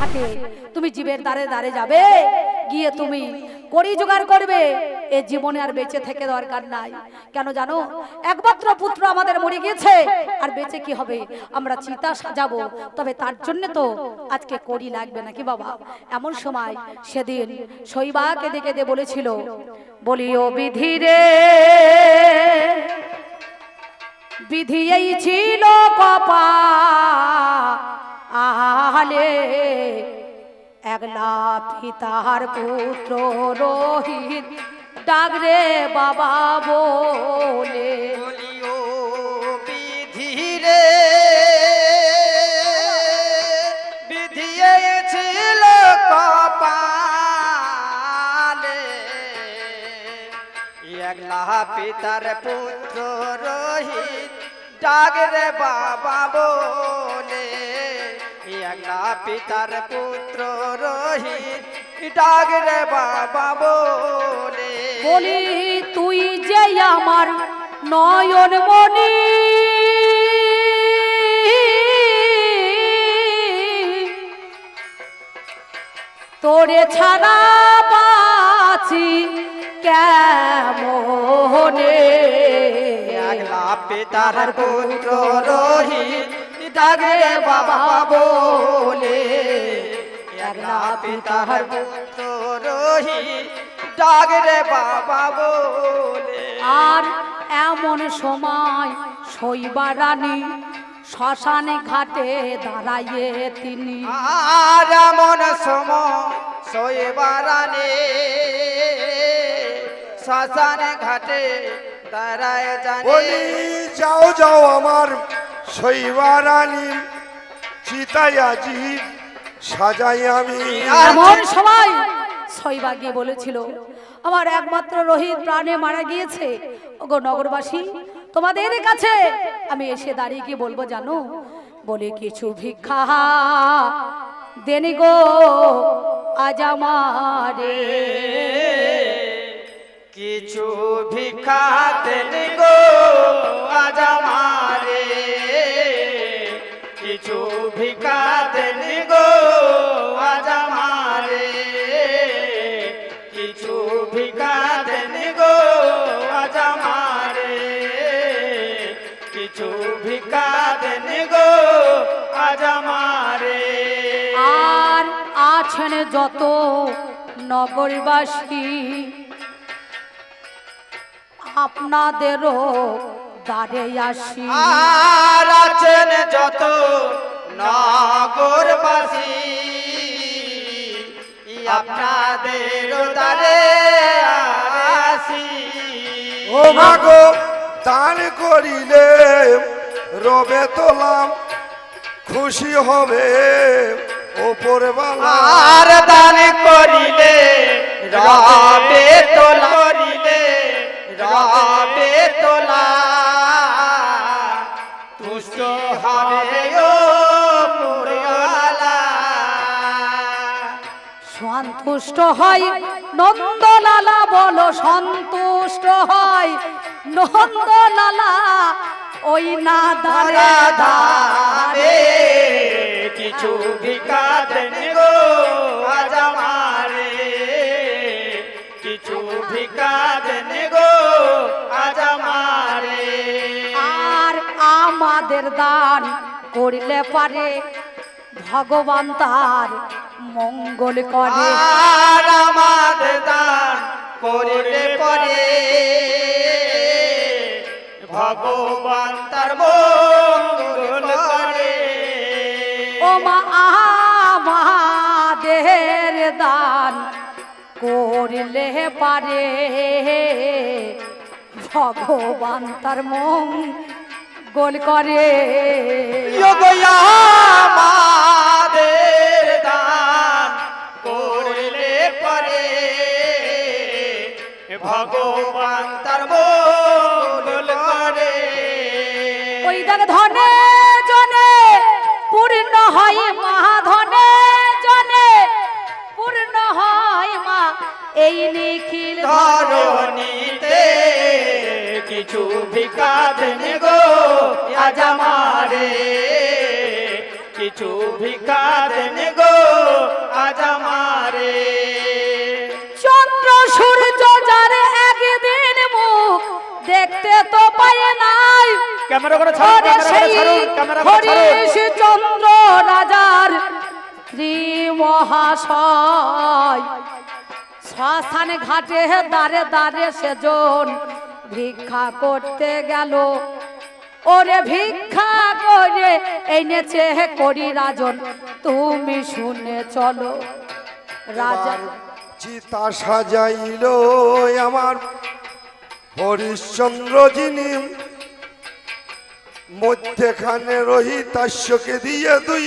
থাকে। তুমি জীবের দ্বারে দ্বারে যাবে। গিয়ে তুমি করি জোগাড় করবে। এ জীবনে আর বেঁচে থেকে দরকার নাই। কেন জানো? একমাত্র পুত্র আমাদের মরে গিয়েছে। আর বেঁচে কি হবে? আমরা চিতা সাজাবো। তবে তার জন্য তো আজকে করি লাগবে নাকি বাবা? এমন সময় সেদিন শৈবা কেঁদে কেঁদে বলেছিল বলিও বিধিরে বিধি এই ছিল কপা আলে একলা পিতার পুত্র রোহিত ডাকরে, বাবা, বলে। বিধিরে বিধিয়েছিল কপালে। একলা পিতার পুত্র রোহিত ডাগরে বাবা, বলে। একলা পিতার পুত্র রোহিত ডাগরে বাবা বলে। বলি তুই যে আমার নয়ন মনি তোরে ছাড়া বাঁচি কেমনে? একলা পিতার পুত্র রোহিত ডাগে বাবা বলে একলা পিতার পুত্র রোহিত ডাগে বাবা বলে। আর এমন সময় শৈবা রানী শ্মশানে ঘাটে দাঁড়াইয়ে তিনি। আর এমন সময় সম শৈবারানে শ্মশানে ঘাটে দাঁড়ায় জানে। যাও যাও আমার শৈবারানী চিতাই আজি সাজাই আমি। এমন সময় শৈবা গিয়ে বলেছিল আমার একমাত্র রোহিত প্রাণে মারা গিয়েছে। ওগো নগরবাসী তোমাদের কাছে আমি এসে দাঁড়িয়ে গিয়ে বলব জানো বলে কিছু ভিক্ষা দেনি গো আজ আমারে। কিছু ভিক্ষা দেনি গো আজ আমারে আজ আমারে। আর আছেন যত নগরবাসী আপনাদেরও দ্বারে আসি। আর আছেন যত নগরবাসী আপনাদের দ্বারে আসি। ও মাগো দান করিলে রবে তোলাম খুশি হবে ওপরওয়ালা। আর দান করিলে রবে তোলা। করিলে রবে তোলা। তুষ্ট হবে সন্তুষ্ট হয় নন্দলালা বলো সন্তুষ্ট হয় নন্দলালা ওই না দাঁড়ে দাঁড়ে কিছু ভিক্ষা দেন গো আজ আমারে। কিছু ভিক্ষা দেন গো আজ আমারে। আর আমাদের দান করিলে পারে ভগবান তার মঙ্গল করে। আর আমাদের দান করিলে পরে। ভগবান তার মঙ্গল করে। ও মা আমাদের দান করলে পারে। ভগবান তার মঙ্গল করে। আমাদের দান করলে পরে। ভগবান ওই ধনে জনে, পূর্ণ হয় মা ধনে জনে, পূর্ণ হয় মা এই নিখিল ধরো ধরণীতে কিছু ভিক্ষা দেন গো, আজ আমারে। কিছু ভিক্ষা দেন গো ক্যামেরা করে হরিশচন্দ্র রাজার শ্রী মহাশয় শ্মশানে ঘাটে দাঁড়ে দাঁড়ে সেজন ভিক্ষা করতে গেল। ওরে ভিক্ষা করে এনেছে করি রাজন তুমি শুনে চলো। রাজা চিতা সাজাইল আমার হরিশ্চন্দ্র যিনি মধ্যেখানে রহিতাস্যকে দিয়ে দুই,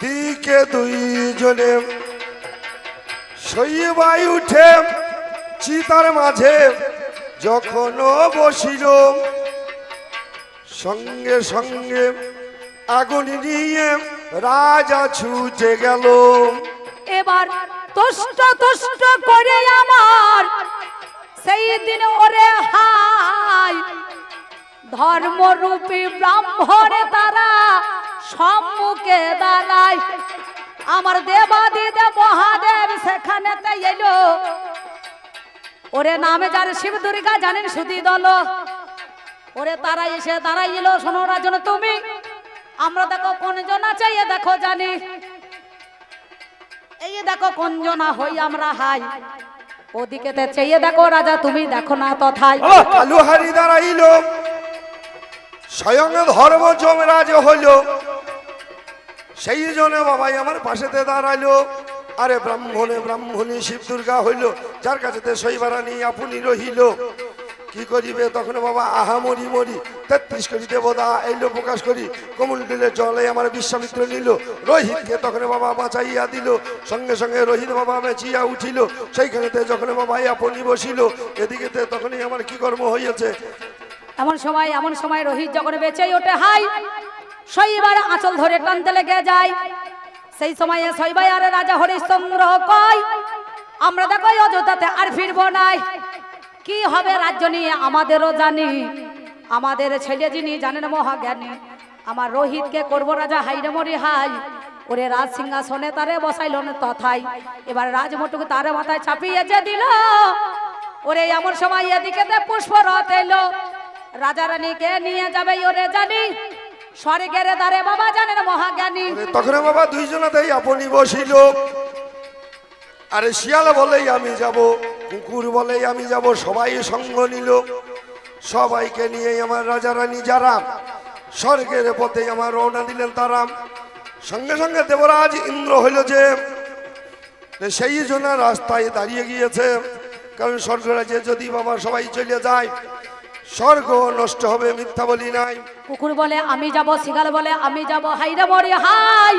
দিকে দুইজনে। শৈবাই উঠে চিতার মাঝে যখন বসিল। সঙ্গে সঙ্গে আগুন নিয়ে রাজা ছুটে গেল। এবার তুষ্ট তুষ্ট করে আমার, সেই দিন ওরে হাই ধর্মরূপী ব্রাহ্মণে তারা সম্মুখে দাঁড়ায়। আমার দেবাদিদে মহাদেব সেখানেতে এলো। ওরে নামে যার শিব দুর্গা, জানেন সুদি দল? ওরে তারা এসে দাঁড়াইল, শোনো রাজন, তুমি? আমরা দেখো কোন জন এ দেখো জানি। এই দেখো কঞ্জনা হই আমরা হাই। ওদিকে চেয়ে দেখো রাজা, তুমি দেখো না তথায়। দাঁড়াইল। স্বয়ং ধর্ম যমরাজ হইল সেই জন্য বাবাই আমার পাশেতে দাঁড়াইলো আরে ব্রাহ্মণে ব্রাহ্মণী শিব দুর্গা হইল, যার কাছেতে শৈবারানি আপনি রহিল। কি করিবে? তখন বাবা আহা মরি মরি তেত্রিশ করি দেবদা এইলো প্রকাশ করি। কমল দিলে জলে আমার বিশ্বামিত্র নিল। রোহিতকে তখন বাবা বাঁচাইয়া দিল। সঙ্গে সঙ্গে রোহিত বাবা বেঁচিয়া উঠিল। সেইখানেতে যখন বাবা আপনি বসিল, এদিকেতে তখনই আমার কি কর্ম হইয়াছে? এমন সময় এমন সময় রোহিত যখন বেঁচেই ওঠে, হাই! শৈবার আঁচল ধরে টানতে লেগে যায়। সেই সময়ে শৈবাই আর রাজা হরিশ্চন্দ্র কয়, আমরা দেখো অযোধ্যাতে আর ফিরবো নাই। কি হবে রাজ্য নিয়ে আমাদেরও জানি। আমাদের ছেলে যিনি জানেন মহাজ্ঞানী, আমার রোহিতকে করব রাজা হাইরে মরি হাই। ওরে রাজ সিংহাসনে তারে বসাইল তথাই। এবার রাজমটুকু তারে মাথায় চাপিয়ে যে দিল। ওরে এমন সময় এদিকে পুষ্প রথ এলো। রাজা রানীকে নিয়ে যাবে, ওরে জানি। স্বর্গের দ্বারে বাবা জানেন মহাজ্ঞানী। তখন বাবা দুইজনাতেই আপনি বসিল। আরে শিয়াল বলেই আমি যাব, কুকুর বলেই আমি যাব, সবাই সঙ্গ নিল। সবাইকে নিয়ে আমার রাজা রানী যারা স্বর্গের পথে আমার রওনা দিলেন তারা সঙ্গে সঙ্গে দেবরাজ ইন্দ্র হইল যে সেই জন্য রাস্তায় দাঁড়িয়ে গিয়েছে। কারণ স্বর্গরাজে যদি বাবা সবাই চলে যায় স্বর্গ নষ্ট হবে, মিথ্যা বলি নাই। কুকুর বলে, আমি যাব শিগাল বলে, আমি যাব হাইরে মরে হাই।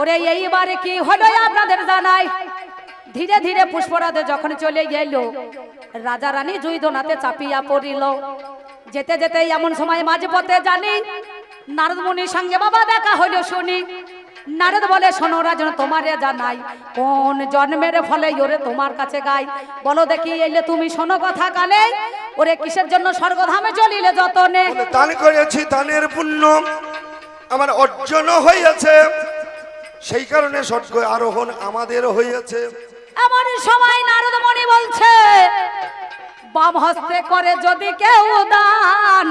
ওরে, এইবারে কি হলো আপনাদের জানাই? ধীরে ধীরে পুষ্পরাধে যখন চলে গেল, রাজা রানী জুই দোনাতে চাপিয়া পড়িল। যেতে যেতে এমন সময় মাঝে পথে জানি নারদ মুনির সঙ্গে বাবা দেখা হইল শুনি। নারদ বলে শোনো রাজন তোমারে জানাই কোন জন্মের ফলে ওরে তোমার কাছে গাই। বলো দেখি এলে তুমি শোনো কথা কানে। ওরে কিসের জন্য স্বর্গধামে চলিলে যতনে? দান করেছি দানের পুণ্য। আমার অর্জন হয়েছে সেই কারণে স্বর্গ আরোহণ আমাদের হয়েছে এমন সময় নারদ মণি বলছে বাম হস্তে করে যদি কেউ দান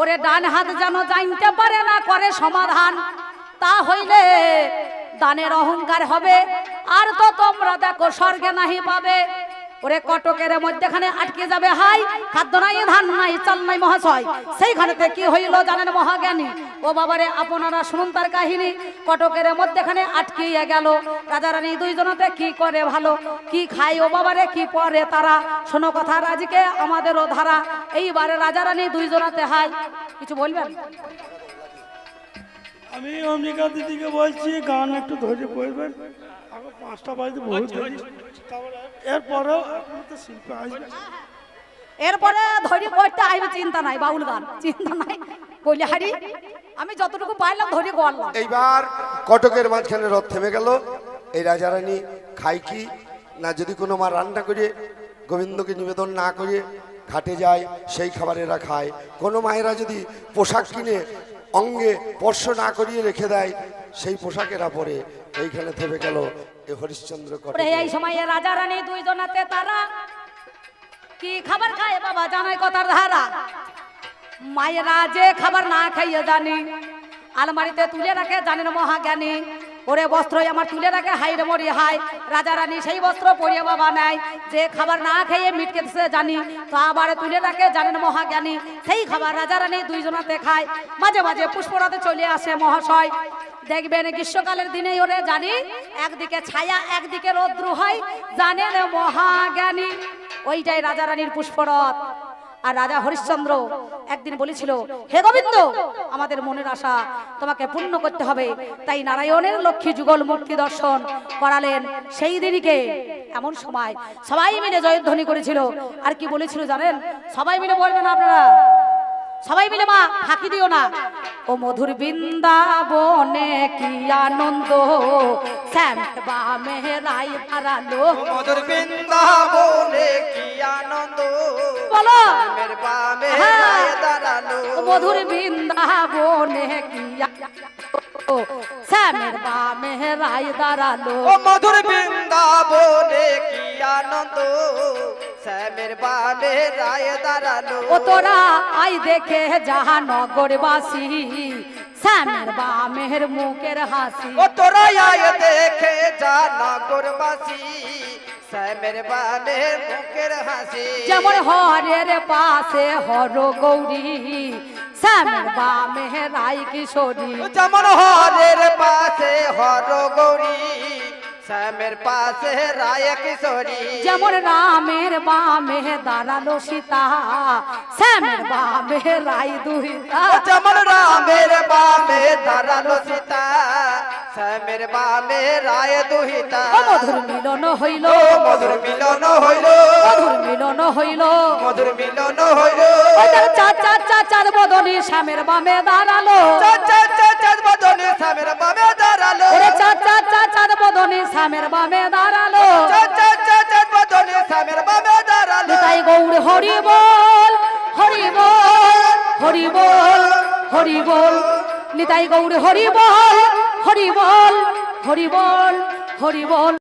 ওরে ডান হাত যেন জানতে পারে না করে সমাধান। তা হইলে দানের অহংকার হবে। আর তো তোমরা দেখো, স্বর্গে নাহি পাবে। ওরে কটকের মধ্যেখানে আটকে যাবে। হাই, খাদ্য নাই, ধান নাই, চাল নাই, মহাশয়। সেইখানেতে কি হইল জানেন মহাজ্ঞানী? ও বাবারে, আপনারা শুনুন তার কাহিনী। কটকের মধ্যেখানে আটকিয়ে গেল। রাজা রানী দুইজনতে কি করে ভালো? কি খায় ও বাবারে, কি পরে তারা? শোনো কথা, রাজকে আমাদেরও ধারা। এইবারে রাজা রানী দুইজনাতে হাই কিছু বলবেন? আমি অম্বিকা দিদিকে বলছি গান একটু ধৈর্য করবেন এখন পাঁচটা বাজতে বহুত দেরি তারপরে এরপরেও তো শিল্প আসবে। এরপরে ধৈর্য করতে আইবে চিন্তা নাই বাউল গান। চিন্তা নাই। কইলে হারি আমি যতটুকু পাইলাম ধৈর্য করলাম এইবার কটকের মাঝখানে রথ থেমে গেল। এই রাজারানী খাই কি? না যদি কোনো মা রান্না করে গোবিন্দকে নিবেদন না করে ঘাটে যায় সেই খাবারেরা খায়। কোনো মায়েরা যদি পোশাক কিনে অঙ্গে স্পর্শ না করিয়ে রেখে দেয়, সেই পোশাকেরা পরে এইখানে থেমে গেল এ হরিশ্চন্দ্র করে এই সময়ে রাজা রানী দুইজনাতে তারা। কি খাবার খায় বাবা? জানাই কথার ধারা। মায়েরা যে খাবার না খাইয়ে জানি, আলমারিতে তুলে রাখে জানেন মহাজ্ঞানী। ওরে বস্ত্রই আমার তুলে রাখে হাই রে মরি হাই রাজা রানী সেই বস্ত্র পরিয়ে বাবা নেয়। যে খাবার না খেয়ে মিটকেছে জানি, তো আবার তুলে রাখে জানেন মহাজ্ঞানী। সেই খাবার রাজা রানী দুইজনাতে খায়। মাঝে মাঝে পুষ্পরাতে চলে আসে মহাশয়। দেখবেন গ্রীষ্মকালের দিনে ওরে জানি, একদিকে ছায়া, একদিকে রৌদ্র হয়। জানেন মহাজ্ঞানী, ওইটাই রাজা রানীর পুষ্পরথ। আর রাজা হরিশ্চন্দ্র একদিন বলেছিল, হে গোবিন্দ, আমাদের মনের আশা তোমাকে পূর্ণ করতে হবে। তাই নারায়ণের লক্ষ্মী যুগল মূর্তি দর্শন করালেন সেই দিনকে এমন সময় সবাই মিলে জয়ধ্বনি করেছিল। আর কি বলেছিল জানেন? সবাই মিলে বলবেন আপনারা। সবাই মিলে মা ফাঁকি দিও না। ও মধুর বৃন্দাবনে কি আনন্দ? শ্যাম বামে রাই হারালো। মধুর বৃন্দাবনে কি আনন্দ? বলো। বামে হ্যাঁ। দাঁড়াল। ও মধুর বৃন্দাবনে কি শ্যামের বামে রাই দাঁড়াল। মধুর বৃন্দাবনে কি আনন্দ? শ্যামের বামে রায় দাঁড়াল। ও তোরা আই দেখে যাহা নগরবাসী শ্যামের বামের মুখের হাসি। ও তোরা আয় দেখে যা নাগরবাসী শ্যামের বামে মুখের হাসি। যেমন হরের পাশে হর গৌরী শ্যামের বামে রাই কিশোরী। যেমন হরের পাশে হর গৌরী শ্যামের পাশে রায় কিশোরী যেমন রামের বামে দাঁড়াল সীতা শ্যামের বামে রাই দুহিতা। যেমন রামের বামে দাঁড়াল সীতা শ্যামের বামে রায় দুহিতা। মধুর মিলন হইল। মধুর মিলন হইল। মধুর মিলন হইল। মধুর মিলন হইল। ওই তার চার চার চার চার বদনী শ্যামের বামে দাঁড়াল। চার বামে দাঁড়াল। শ্যামের বামে দাঁড়াল। তাই গৌর হরি বল হরি বল হরি বল হরি বল। নিতাই গৌর হরি বল হরি বল হরি বল হরি বল।